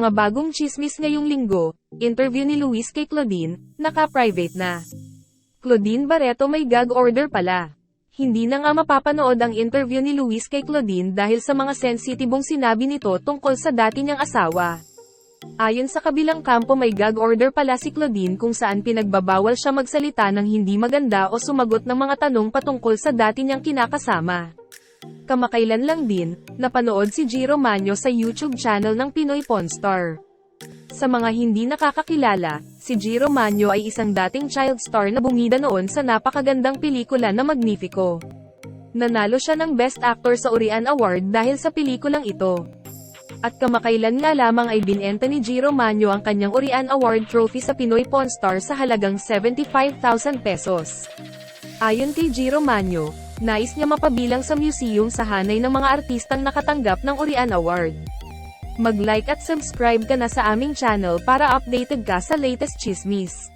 Mga bagong chismis ngayong linggo, interview ni Luis kay Claudine, naka-private na. Claudine Barreto may gag order pala. Hindi na nga mapapanood ang interview ni Luis kay Claudine dahil sa mga sensitibong sinabi nito tungkol sa dati niyang asawa. Ayon sa kabilang kampo may gag order pala si Claudine kung saan pinagbabawal siya magsalita ng hindi maganda o sumagot ng mga tanong patungkol sa dati niyang kinakasama. Kamakailan lang din, napanood si Giro Manyo sa YouTube channel ng Pinoy Pawn Star. Sa mga hindi nakakakilala, si Giro Manyo ay isang dating child star na bumida noon sa napakagandang pelikula na Magnifico. Nanalo siya ng Best Actor sa Urian Award dahil sa pelikulang ito. At kamakailan nga lamang ay binenta ni Giro Manyo ang kanyang Urian Award trophy sa Pinoy Pawn Star sa halagang 75,000 pesos. Ayon kay Giro Manyo, nais niya mapabilang sa museum sa hanay ng mga artistang nakatanggap ng Urian Award. Mag-like at subscribe ka na sa aming channel para updated ka sa latest chismis.